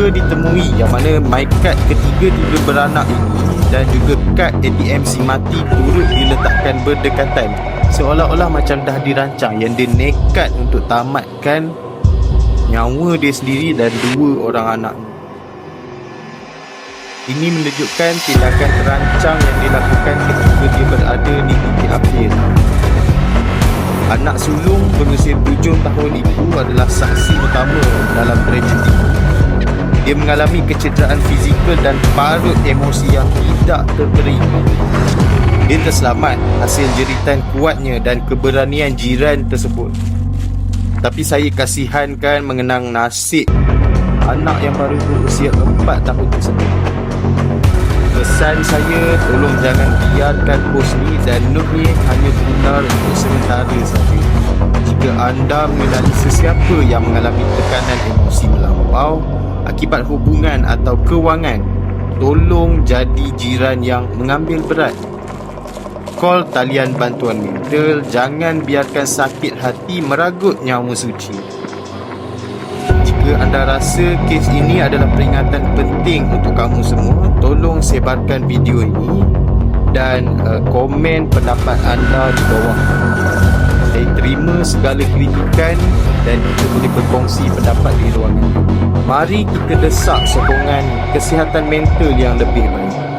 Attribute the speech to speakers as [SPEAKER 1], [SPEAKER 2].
[SPEAKER 1] juga ditemui yang mana my kad ketiga-tiga beranak ini dan juga kad ATM si mati turut diletakkan berdekatan seolah-olah macam dah dirancang yang dia nekat untuk tamatkan nyawa dia sendiri dan dua orang anak ini menunjukkan tindakan terancang yang dilakukan ketika dia berada di titik akhir Anak sulung berusia 7 tahun itu adalah saksi utama dalam tragedi. Dia mengalami kecederaan fizikal dan parut emosi yang tidak terteringat. Dia terselamat hasil jeritan kuatnya dan keberanian jiran tersebut. Tapi saya kasihankan mengenang nasib anak yang baru berusia 4 tahun tersebut. Pesan saya tolong jangan biarkan Husni dan Nur ni hanya benar untuk sementara saja. Jika anda mengenali sesiapa yang mengalami tekanan emosi melampau akibat hubungan atau kewangan, tolong jadi jiran yang mengambil berat. Call talian bantuan mental, jangan biarkan sakit hati meragut nyawa suci jika anda rasa kes ini adalah peringatan penting untuk kamu semua, tolong sebarkan video ini dan uh, komen pendapat anda di bawah. Terima segala kritikan dan kita boleh berkongsi pendapat di ruangan. Mari kita desak sokongan kesihatan mental yang lebih baik.